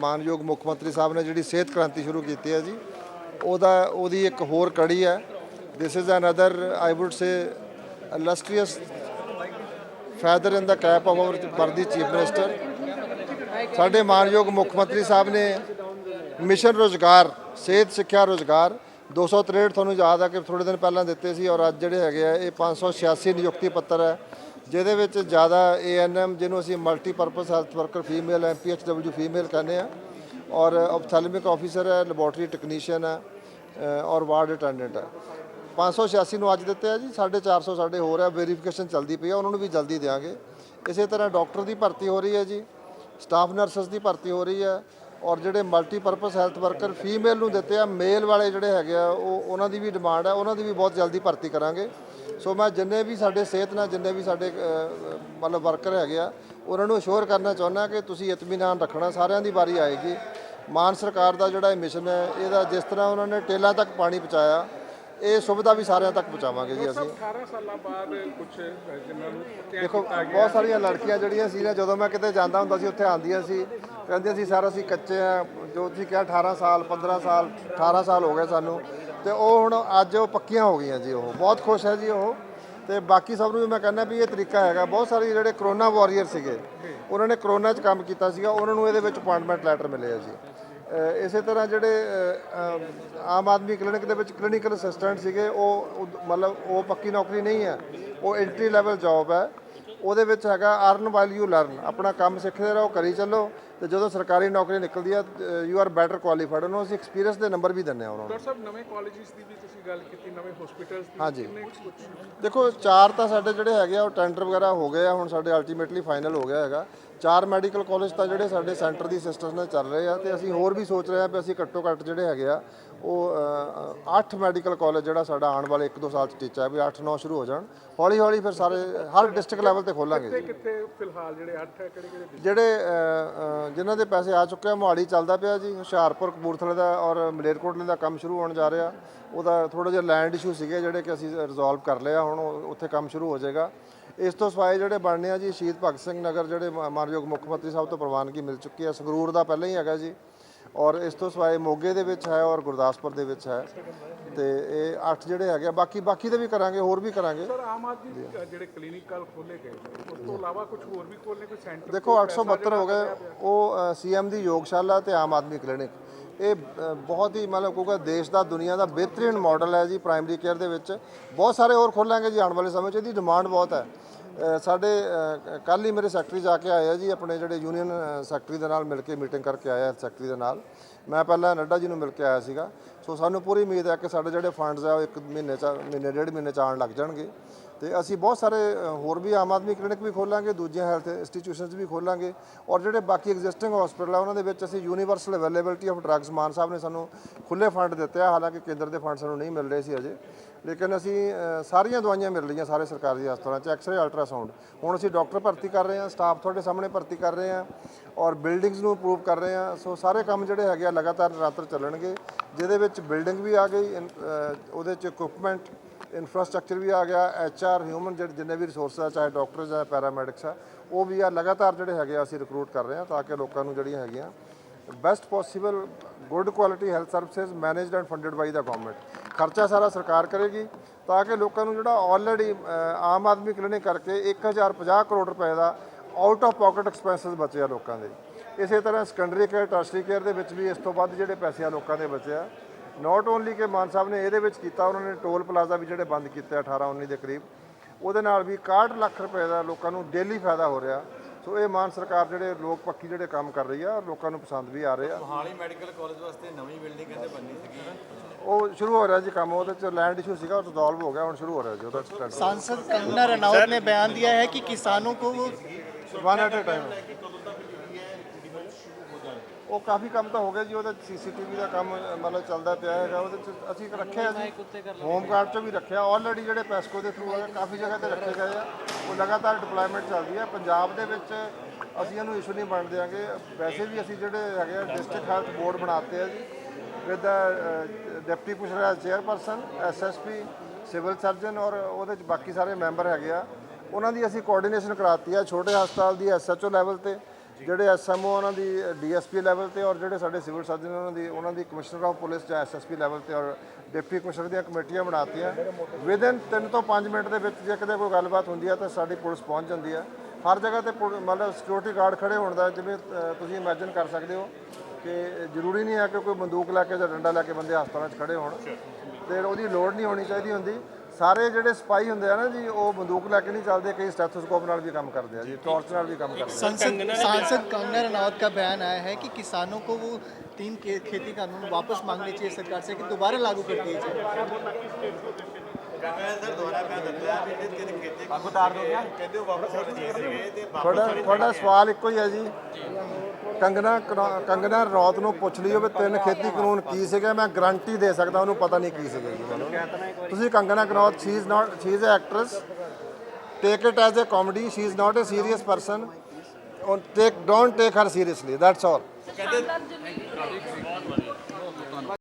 ਮਾਨਯੋਗ ਮੁੱਖ ਮੰਤਰੀ ਸਾਹਿਬ ਨੇ ਜਿਹੜੀ ਸਿਹਤ ਕ੍ਰਾਂਤੀ ਸ਼ੁਰੂ ਕੀਤੀ ਹੈ ਜੀ, ਉਹਦਾ, ਉਹਦੀ ਇੱਕ ਹੋਰ ਕੜੀ ਹੈ। This is another I would say illustrious feather in the cap of our worthy chief minister ਸਾਡੇ ਮਾਨਯੋਗ ਮੁੱਖ ਮੰਤਰੀ ਸਾਹਿਬ ਨੇ ਮਿਸ਼ਨ ਰੋਜ਼ਗਾਰ ਸਿਹਤ ਸਿੱਖਿਆ ਰੋਜ਼ਗਾਰ 263 ਤੁਹਾਨੂੰ ਯਾਦ ਆ ਕਿ ਥੋੜੇ ਦਿਨ ਪਹਿਲਾਂ ਦਿੱਤੇ ਸੀ ਔਰ ਅੱਜ ਜਿਹੜੇ ਹੈਗੇ ਆ, ਇਹ 586 ਨਿਯੁਕਤੀ ਪੱਤਰ ਹੈ, ਜਿਹਦੇ ਵਿੱਚ ਜ਼ਿਆਦਾ ਏਐਨਐਮ ਜਿਹਨੂੰ ਅਸੀਂ multipurpose health worker female MPHW female ਕਹਿੰਦੇ ਆ, ਔਰ ਆਪਥੈਲਮਿਕ ਆਫੀਸਰ ਹੈ ਲੈਬੋਰਟਰੀ ਟੈਕਨੀਸ਼ੀਅਨ ਹੈ ਔਰ ਵਾਰਡ ਅਟੈਂਡੈਂਟ ਹੈ। 586 ਨੂੰ ਅੱਜ ਦਿੱਤੇ ਆ ਜੀ 450 ਸਾਡੇ ਹੋਰ ਹੈ ਵੈਰੀਫਿਕੇਸ਼ਨ ਚੱਲਦੀ ਪਈ ਆ, ਉਹਨਾਂ ਨੂੰ ਵੀ ਜਲਦੀ ਦੇਵਾਂਗੇ ਇਸੇ ਤਰ੍ਹਾਂ ਡਾਕਟਰ ਦੀ ਭਰਤੀ ਹੋ ਰਹੀ ਹੈ ਜੀ ਸਟਾਫ ਨਰਸਸ ਦੀ ਭਰਤੀ ਹੋ ਰਹੀ ਹੈ ਔਰ ਜਿਹੜੇ ਮਲਟੀਪਰਪਸ ਹੈਲਥ ਵਰਕਰ ਫੀਮੇਲ ਨੂੰ ਦਿੱਤੇ ਆ ਮੇਲ ਵਾਲੇ ਜਿਹੜੇ ਹੈਗੇ ਆ, ਉਹ ਉਹਨਾਂ ਦੀ ਵੀ ਡਿਮਾਂਡ ਆ, ਉਹਨਾਂ ਦੀ ਵੀ ਬਹੁਤ ਜਲਦੀ ਭਰਤੀ ਕਰਾਂਗੇ। ਸੋ ਮੈਂ ਜਿੰਨੇ ਵੀ ਸਾਡੇ ਸਿਹਤ ਨਾਲ, ਜਿੰਨੇ ਵੀ ਸਾਡੇ ਮਤਲਬ ਵਰਕਰ ਹੈਗੇ ਆ, ਉਹਨਾਂ ਨੂੰ ਅਸ਼ੋਰ ਕਰਨਾ ਚਾਹੁੰਦਾ ਕਿ ਤੁਸੀਂ ਇਤਮੀਨਾਨ ਰੱਖਣਾ, ਸਾਰਿਆਂ ਦੀ ਵਾਰੀ ਆਏਗੀ। ਮਾਨ ਸਰਕਾਰ ਦਾ ਜਿਹੜਾ ਇਹ ਮਿਸ਼ਨ ਹੈ, ਇਹਦਾ ਜਿਸ ਤਰ੍ਹਾਂ ਉਹਨਾਂ ਨੇ ਟੇਲਾਂ ਤੱਕ ਪਾਣੀ ਪਹੁੰਚਾਇਆ ਇਹ ਸੁਵਿਧਾ ਵੀ ਸਾਰਿਆਂ ਤੱਕ ਪਹੁੰਚਾਵਾਂਗੇ ਜੀ ਅਸੀਂ। 18 ਸਾਲਾਂ ਬਾਅਦ ਕੁਝ ਜਿਨ੍ਹਾਂ ਨੂੰ ਤਿਆਰ ਦੇਖੋ ਬਹੁਤ ਸਾਰੀਆਂ ਲੜਕੀਆਂ ਜਿਹੜੀਆਂ ਸੀ ਨਾ ਜਦੋਂ ਮੈਂ ਕਿਤੇ ਜਾਂਦਾ ਹੁੰਦਾ ਸੀ ਉੱਥੇ ਆਉਂਦੀਆਂ ਸੀ। ਕਹਿੰਦੀਆਂ ਸੀ ਸਰ ਅਸੀਂ ਕੱਚੇ ਆ। ਜੋ ਤੁਸੀਂ ਕਿਹਾ 18 ਸਾਲ 15 ਸਾਲ 18 ਸਾਲ ਹੋ ਗਏ ਸਾਨੂੰ। ਤੇ ਉਹ ਹੁਣ ਅੱਜ ਉਹ ਪੱਕੀਆਂ ਹੋ ਗਈਆਂ ਜੀ ਉਹ। ਬਹੁਤ ਖੁਸ਼ ਹੈ ਜੀ ਉਹ। ਤੇ ਬਾਕੀ ਸਭ ਨੂੰ ਵੀ ਮੈਂ ਕਹਿੰਦਾ ਵੀ ਇਹ ਤਰੀਕਾ ਹੈਗਾ। ਬਹੁਤ ਸਾਰੇ ਜਿਹੜੇ ਕਰੋਨਾ ਵਾਰੀਅਰ ਸੀਗੇ ਉਹਨਾਂ ਨੇ ਕਰੋਨਾ 'ਚ ਕੰਮ ਕੀਤਾ ਸੀਗਾ। ਉਹਨਾਂ ਨੂੰ ਇਹਦੇ ਵਿੱਚ ਅਪਾਇੰਟਮੈਂਟ ਲੈਟਰ ਮਿਲੇ ਆ ਜੀ। ਇਸੇ ਤਰ੍ਹਾਂ ਜਿਹੜੇ ਆਮ ਆਦਮੀ ਕਲੀਨਿਕ ਦੇ ਵਿੱਚ ਕਲੀਨਿਕਲ ਅਸਿਸਟੈਂਟ ਸੀਗੇ, ਉਹ ਉਹ- ਮਤਲਬ ਉਹ ਪੱਕੀ ਨੌਕਰੀ ਨਹੀਂ ਹੈ। ਉਹ ਐਂਟਰੀ ਲੈਵਲ ਜੌਬ ਹੈ। ਉਹਦੇ ਵਿੱਚ ਹੈਗਾ ਅਰਨ ਵਾਈਲ ਯੂ ਲਰਨ ਆਪਣਾ ਕੰਮ ਸਿੱਖਦੇ ਰਹੋ ਕਰੀ ਚੱਲੋ। ਤੇ ਜਦੋਂ ਸਰਕਾਰੀ ਨੌਕਰੀ ਨਿਕਲਦੀ ਹੈ ਯੂ ਆਰ ਬੈਟਰ ਕੁਆਲੀਫਾਈਡ ਉਹਨੂੰ ਅਸੀਂ ਐਕਸਪੀਰੀਅੰਸ ਦੇ ਨੰਬਰ ਵੀ ਦਿੰਦੇ ਆ ਉਹਨਾਂ ਨੂੰ। ਡਾਕਟਰ ਸਾਹਿਬ ਨਵੇਂ ਕਾਲਜਿਸ ਦੀ ਵੀ ਤੁਸੀਂ ਗੱਲ ਕੀਤੀ ਨਵੇਂ ਹਸਪੀਟਲਸ ਦੀ। ਹਾਂਜੀ। ਦੇਖੋ ਚਾਰ ਤਾਂ ਸਾਡੇ ਜਿਹੜੇ ਹੈਗੇ ਆ ਉਹ ਟੈਂਡਰ ਵਗੈਰਾ ਹੋ ਗਏ ਆ ਹੁਣ ਸਾਡੇ ਅਲਟੀਮੇਟਲੀ ਫਾਈਨਲ ਹੋ ਗਿਆ ਹੈਗਾ। ਚਾਰ ਮੈਡੀਕਲ ਕਾਲਜ ਤਾਂ ਜਿਹੜੇ ਸਾਡੇ ਸੈਂਟਰ ਦੀ ਸਿਸਟਰਸ ਨਾਲ ਚੱਲ ਰਹੇ ਆ ਤੇ ਅਸੀਂ ਹੋਰ ਵੀ ਸੋਚ ਰਹੇ ਆ ਵੀ ਅਸੀਂ ਘੱਟੋ ਘੱਟ ਜਿਹੜੇ ਹੈਗੇ ਆ ਉਹ 8 ਮੈਡੀਕਲ ਕਾਲਜ ਜਿਹੜਾ ਸਾਡਾ ਆਉਣ ਵਾਲੇ 1-2 ਸਾਲ ਚ ਟੀਚਾ ਹੈ ਵੀ 8-9 ਸ਼ੁਰੂ ਹੋ ਜਾਣ। ਹੌਲੀ ਹੌਲੀ ਫਿਰ ਸਾਰੇ ਹਰ ਡਿਸਟ੍ਰਿਕਟ ਲੈਵਲ ਤੇ ਖੋਲਾਂਗੇ ਕਿੱਥੇ ਕਿੱਥੇ ਫਿਲਹਾਲ ਜਿਹੜੇ 8 ਹੈ ਕਿਹੜੇ ਕਿਹੜੇ ਜਿਹੜੇ ਜਿਨ੍ਹਾਂ ਦੇ ਪੈਸੇ ਆ ਚੁੱਕੇ ਆ ਮੋਹਾਲੀ ਚੱਲਦਾ ਪਿਆ ਜੀ ਹੁਸ਼ਿਆਰਪੁਰ ਕਪੂਰਥਲੇ ਦਾ ਔਰ ਮਲੇਰਕੋਟਲੇ ਦਾ ਕੰਮ ਸ਼ੁਰੂ ਹੋਣ ਜਾ ਰਿਹਾ। ਉਹਦਾ ਥੋੜਾ ਜਿਹਾ ਲੈਂਡ ਇਸ਼ੂ ਸੀਗੇ ਜਿਹੜੇ ਕਿ ਅਸੀਂ ਰਿਜ਼ੋਲਵ ਕਰ ਲਿਆ ਹੁਣ ਉੱਥੇ ਕੰਮ ਸ਼ੁਰੂ ਹੋ ਜਾਏਗਾ। ਇਸ ਤੋਂ ਸਿਵਾਏ ਜਿਹੜੇ ਬਣਨੇ ਆ ਜੀ ਸ਼ਹੀਦ ਭਗਤ ਸਿੰਘ ਨਗਰ ਜਿਹੜੇ ਮਾਨਯੋਗ ਮੁੱਖ ਮੰਤਰੀ ਸਾਹਿਬ ਤੋਂ ਪ੍ਰਵਾਨਗੀ ਮਿਲ ਚੁੱਕੀ ਹੈ ਸੰਗਰੂਰ ਦਾ ਪਹਿਲਾਂ ਹੀ ਹੈਗਾ ਜੀ। ਔਰ ਇਸ ਤੋਂ ਸਿਵਾਏ ਮੋਗੇ ਦੇ ਵਿੱਚ ਹੈ ਔਰ ਗੁਰਦਾਸਪੁਰ ਦੇ ਵਿੱਚ ਹੈ। ਤੇ ਇਹ ਅੱਠ ਜਿਹੜੇ ਹੈਗੇ ਆ, ਬਾਕੀ ਬਾਕੀ ਦੇ ਵੀ ਕਰਾਂਗੇ ਹੋਰ ਵੀ ਕਰਾਂਗੇ। ਸਰ ਆਮ ਆਦਮੀ ਅ, ਜਿਹੜੇ ਕਲੀਨਿਕਲ ਖੋਲੇ ਗਏ ਉਸ ਤੋਂ ਇਲਾਵਾ ਕੁਝ ਹੋਰ ਵੀ ਖੋਲਨੇ ਕੋਈ ਸੈਂਟਰ ਦੇਖੋ 872 ਹੋ ਗਏ ਉਹ ਸੀਐਮ ਦੀ ਯੋਗਸ਼ਾਲਾ ਤੇ ਆਮ ਆਦਮੀ ਕਲੀਨਿਕ ਇਹ ਅ, ਬਹੁਤ ਹੀ ਮਤਲਬ ਕਹੂਗਾ ਦੇਸ਼ ਦਾ ਦੁਨੀਆ ਦਾ ਬਿਹਤਰੀਨ ਮਾਡਲ ਹੈ ਜੀ ਪ੍ਰਾਇਮਰੀ ਕੇਅਰ ਦੇ ਵਿੱਚ। ਬਹੁਤ ਸਾਰੇ ਹੋਰ ਖੋਲਾਂਗੇ ਜੀ ਆਉਣ ਵਾਲੇ ਸਮੇਂ 'ਚ ਇਹਦੀ ਡਿਮਾਂਡ ਬਹੁਤ ਹੈ। ਸਾਡੇ ਕੱਲ ਹੀ ਮੇਰੇ ਸੈਕਟਰੀ ਜਾ ਕੇ ਆਏ ਆ ਜੀ, ਆਪਣੇ ਜਿਹੜੇ ਯੂਨੀਅਨ ਸੈਕਟਰੀ ਦੇ ਨਾਲ ਮਿਲ ਕੇ ਮੀਟਿੰਗ ਕਰਕੇ ਆਇਆ ਸੈਕਟਰੀ ਦੇ ਨਾਲ। ਮੈਂ ਪਹਿਲਾਂ ਨੱਡਾ ਜੀ ਨੂੰ ਮਿਲ ਕੇ ਆਇਆ ਸੀਗਾ। ਸੋ ਸਾਨੂੰ ਪੂਰੀ ਉਮੀਦ ਹੈ ਕਿ ਸਾਡੇ ਜਿਹੜੇ ਫੰਡਸ ਆ ਉਹ ਇੱਕ ਮਹੀਨੇ ਚ, ਮਹੀਨੇ, ਡੇਢ ਮਹੀਨੇ ਚ ਆਉਣ ਲੱਗ ਜਾਣਗੇ। ਤੇ ਅਸੀਂ ਬਹੁਤ ਸਾਰੇ ਹੋਰ ਵੀ ਆਮ ਆਦਮੀ ਕਲੀਨਿਕ ਵੀ ਖੋਲਾਂਗੇ, ਦੂਜੀਆਂ ਹੈਲਥ ਇੰਸਟੀਟਿਊਸ਼ਨਸ ਵੀ ਖੋਲਾਂਗੇ ਔਰ ਜਿਹੜੇ ਬਾਕੀ ਐਗਜ਼ਿਸਟਿੰਗ ਹਸਪੀਟਲ ਆ, ਉਹਨਾਂ ਦੇ ਵਿੱਚ ਅਸੀਂ universal availability of drugs Mann Sahib ਨੇ ਸਾਨੂੰ ਖੁੱਲੇ ਫੰਡ ਦਿੱਤੇ ਆ, ਹਾਲਾਂਕਿ ਕੇਂਦਰ ਦੇ ਫੰਡ ਸਾਨੂੰ ਨਹੀਂ ਮਿਲ ਰਹੇ ਸੀ ਅਜੇ। ਲੇਕਿਨ ਅਸੀਂ ਸਾਰੀਆਂ ਦਵਾਈਆਂ ਮਿਲ ਰਹੀਆਂ ਸਾਰੇ ਸਰਕਾਰੀ ਹਸਪਤਾਲਾਂ 'ਚ ਐਕਸ-ਰੇ ਅਲਟਰਾਸਾਊਂਡ ਹੁਣ ਅਸੀਂ ਡਾਕਟਰ ਭਰਤੀ ਕਰ ਰਹੇ ਹਾਂ ਸਟਾਫ ਤੁਹਾਡੇ ਸਾਹਮਣੇ ਭਰਤੀ ਕਰ ਰਹੇ ਹਾਂ ਔਰ ਬਿਲਡਿੰਗਸ ਨੂੰ ਅਪਰੂਵ ਕਰ ਰਹੇ ਹਾਂ। ਸੋ ਸਾਰੇ ਕੰਮ ਜਿਹੜੇ ਹੈਗੇ ਆ ਲਗਾਤਾਰ ਨਿਰੰਤਰ ਚੱਲਣਗੇ। ਜਿਹਦੇ ਵਿੱਚ ਬਿਲਡਿੰਗ ਵੀ ਆ ਗਈ ਇਨ- ਉਹਦੇ 'ਚ ਇਕਵਿਪਮੈਂਟ ਇਨਫਰਾਸਟ੍ਰਕਚਰ ਵੀ ਆ ਗਿਆ ਐਚਆਰ ਹਿਊਮਨ ਜਿਹੜੇ ਜਿੰਨੇ ਵੀ ਰਿਸੋਰਸ ਆ, ਚਾਹੇ ਡਾਕਟਰਸ ਆ ਪੈਰਾਮੈਡਿਕਸ ਆ, ਉਹ ਵੀ ਆ, ਲਗਾਤਾਰ ਜਿਹੜੇ ਹੈਗੇ ਆ, ਅਸੀਂ ਰਿਕਰੂਟ ਕਰ ਰਹੇ ਹਾਂ ਤਾਂ ਕਿ ਲੋਕਾਂ ਨੂੰ ਜਿਹੜੀਆਂ ਹੈਗੀਆਂ best possible good quality health services managed and funded by the government ਖਰਚਾ ਸਾਰਾ ਸਰਕਾਰ ਕਰੇਗੀ ਤਾਂ ਕਿ ਲੋਕਾਂ ਨੂੰ ਜਿਹੜਾ ਆਲਰੇਡੀ ਆਮ ਆਦਮੀ ਕਲੀਨਿਕ ਕਰਕੇ 1050 ਕਰੋੜ ਰੁਪਏ ਦਾ ਆਊਟ ਆਫ ਪਾਕਟ ਐਕਸਪੈਂਸਸ ਬਚੇ ਆ ਲੋਕਾਂ ਦੇ ਇਸੇ ਤਰ੍ਹਾਂ ਸੈਕੰਡਰੀ ਕੇਅਰ ਟਰਸ਼ਰੀ ਕੇਅਰ ਦੇ ਵਿੱਚ ਵੀ ਇਸ ਤੋਂ ਵੱਧ ਜਿਹੜੇ ਪੈਸੇ ਆ ਲੋਕਾਂ ਦੇ ਬਚੇ ਆ ਨਾਟ ਓਨਲੀ ਕਿ ਮਾਨ ਸਾਹਿਬ ਨੇ ਇਹਦੇ ਵਿੱਚ ਕੀਤਾ ਉਹਨਾਂ ਨੇ ਟੋਲ ਪਲਾਜ਼ਾ ਵੀ ਜਿਹੜੇ ਬੰਦ ਕੀਤੇ ਆ 18 19 ਦੇ ਕਰੀਬ ਉਹਦੇ ਨਾਲ ਵੀ 61 ਲੱਖ ਰੁਪਏ ਦਾ ਲੋਕਾਂ ਨੂੰ ਡੇਲੀ ਫਾਇਦਾ ਹੋ ਰਿਹਾ ਸੋ ਇਹ ਮਾਨ ਸਰਕਾਰ ਜਿਹੜੇ ਲੋਕ ਪੱਕੀ ਜਿਹੜੇ ਕੰਮ ਕਰ ਰਹੀ ਆ ਲੋਕਾਂ ਨੂੰ ਪਸੰਦ ਵੀ ਆ ਰਹੇ ਆ ਮੋਹਾਲੀ ਮੈਡੀਕਲ ਕਾਲਜ ਵਾਸਤੇ ਨਵੀਂ ਬਿਲਡਿੰਗ ਕਹਿੰਦੇ ਬਣਨੀ ਸੀਗੀ ਉਹ ਸ਼ੁਰੂ ਹੋ ਰਿਹਾ ਜੀ ਕੰਮ ਉਹਦੇ ਚ ਲੈਂਡ ਇਸ਼ੂ ਸੀਗਾ ਉਹ ਰਿਜ਼ੋਲਵ ਹੋ ਗਿਆ ਹੁਣ ਸ਼ੁਰੂ ਹੋ ਰਿਹਾ ਜੀ ਉਹਦਾ ਟੈਂਡਰ सांसद कंगना रनौत ने बयान दिया है कि किसानों को वो ਵਨ ਐਟ ਅ ਟਾਈਮ ਉਹ ਕਾਫੀ ਕੰਮ ਤਾਂ ਹੋ ਗਿਆ ਜੀ ਉਹਦਾ ਸੀਸੀਟੀਵੀ ਦਾ ਕੰਮ ਮਤਲਬ ਚੱਲਦਾ ਪਿਆ ਹੈਗਾ ਉਹਦੇ ਚ ਅਸੀਂ ਰੱਖਿਆ ਜੀ। ਹੋਮ ਗਾਰਡ ਚ ਵੀ ਰੱਖਿਆ ਆਲਰੇਡੀ ਜਿਹੜੇ ਪੈਸਕੋ ਦੇ ਥਰੂ ਹੈਗੇ ਕਾਫੀ ਜਗ੍ਹਾ ਤੇ ਰੱਖੇ ਗਏ ਆ। ਉਹ ਲਗਾਤਾਰ ਡਿਪਲੋਇਮੈਂਟ ਚੱਲਦੀ ਹੈ। ਪੰਜਾਬ ਦੇ ਵਿੱਚ ਅਸੀਂ ਇਹਨੂੰ ਇਸ਼ੂ ਨਹੀਂ ਬਣ ਦਿਆਂਗੇ। ਵੈਸੇ ਵੀ ਅਸੀਂ ਜਿਹੜੇ ਹੈਗੇ ਆ ਡਿਸਟ੍ਰਿਕਟ ਹੈਲਥ ਬੋਰਡ ਬਣਾਤੇ ਆ ਜੀ ਵਿਦ ਡਿਪਟੀ ਪੁਸ਼ਰਾ ਚੇਅਰਪਰਸਨ ਐਸਐਸਪੀ ਸਿਵਲ ਸਰਜਨ ਔਰ ਉਹਦੇ ਚ ਬਾਕੀ ਸਾਰੇ ਮੈਂਬਰ ਹੈਗੇ ਆ। ਉਹਨਾਂ ਦੀ ਅਸੀਂ ਕੋਆਰਡੀਨੇਸ਼ਨ ਕਰਾਤੀ ਆ ਛੋਟੇ ਹਸਪਤਾਲ ਦੀ ਐਸਐਚਓ ਲੈਵਲ ਤੇ ਜਿਹੜੇ ਐਸਐਮਓ ਉਹਨਾਂ ਦੀ ਡੀਐਸਪੀ ਲੈਵਲ ਤੇ ਔਰ ਜਿਹੜੇ ਸਾਡੇ ਸਿਵਲ ਸਰਜਨ ਉਹਨਾਂ ਦੀ ਉਹਨਾਂ ਦੀ ਕਮਿਸ਼ਨਰ ਆਫ ਪੁਲਿਸ ਜਾਂ ਐਸਐਸਪੀ ਲੈਵਲ ਤੇ ਔਰ ਡਿਪਟੀ ਕਮਿਸ਼ਨਰ ਦੀਆਂ ਕਮੇਟੀਆਂ ਬਣਾਤੀਆਂ। ਵਿਦਨ 3 ਤੋਂ 5 ਮਿੰਟ ਦੇ ਵਿੱਚ ਜੇ ਕਿਤੇ ਕੋਈ ਗੱਲਬਾਤ ਹੁੰਦੀ ਹੈ ਤਾਂ ਸਾਡੀ ਪੁਲਿਸ ਪਹੁੰਚ ਜਾਂਦੀ ਹੈ ਹਰ ਜਗ੍ਹਾ ਤੇ ਪੁਲ- ਮਤਲਬ ਸਿਕਿਉਰਿਟੀ ਗਾਰਡ ਖੜੇ ਹੋਣ ਦਾ ਜਿਵੇਂ ਅ, ਤੁਸੀਂ ਇਮੇਜਿਨ ਕਰ ਸਕਦੇ ਹੋ ਕਿ ਜ਼ਰੂਰੀ ਨਹੀਂ ਹੈ ਕਿ ਕੋਈ ਬੰਦੂਕ ਲੈ ਕੇ ਜਾਂ ਡੰਡਾ ਲੈ ਕੇ ਬੰਦੇ ਹਸਪਤਾਲਾਂ 'ਚ ਖੜੇ ਹੋਣ। ਤੇ ਉਹਦੀ ਲੋੜ ਨਹੀਂ ਹੋਣੀ ਚਾਹੀਦੀ ਹੁੰਦੀ। ਸਾਰੇ ਜਿਹੜੇ ਸਪਾਈ ਹੁੰਦੇ ਆ ਨਾ ਜੀ ਉਹ ਬੰਦੂਕ ਲੈ ਕੇ ਨਹੀਂ ਚੱਲਦੇ ਕਈ ਸਟੈਥੋਸਕੋਪ ਨਾਲ ਵੀ ਕੰਮ ਕਰਦੇ ਆ ਜੀ ਟਾਰਚ ਨਾਲ ਵੀ ਕੰਮ ਕਰਦੇ ਆ संसद सांसद कंगना रनौत का बयान आया है कि किसानों को वो तीन के, खेती कानून वापस मांगने चाहिए सरकार से कि दोबारा लागू कर दिए जाए ਤੁਹਾਡਾ ਤੁਹਾਡਾ ਸਵਾਲ ਇੱਕੋ ਹੀ ਹੈ ਜੀ। ਕੰਗਨਾ ਕੰਗਨਾ ਰੌਤ ਨੂੰ ਪੁੱਛ ਲਿਓ ਵੀ ਤਿੰਨ ਖੇਤੀ ਕਾਨੂੰਨ ਕੀ ਸੀਗੇ ਮੈਂ ਗਾਰੰਟੀ ਦੇ ਸਕਦਾ ਉਹਨੂੰ ਪਤਾ ਨਹੀਂ ਕੀ ਸੀਗੇ ਜੀ। ਤੁਸੀਂ Kangana Ranaut she is not she is a actress take it as a comedy she is not a serious person take don't take her seriously that's all ਕਹਿੰਦੇ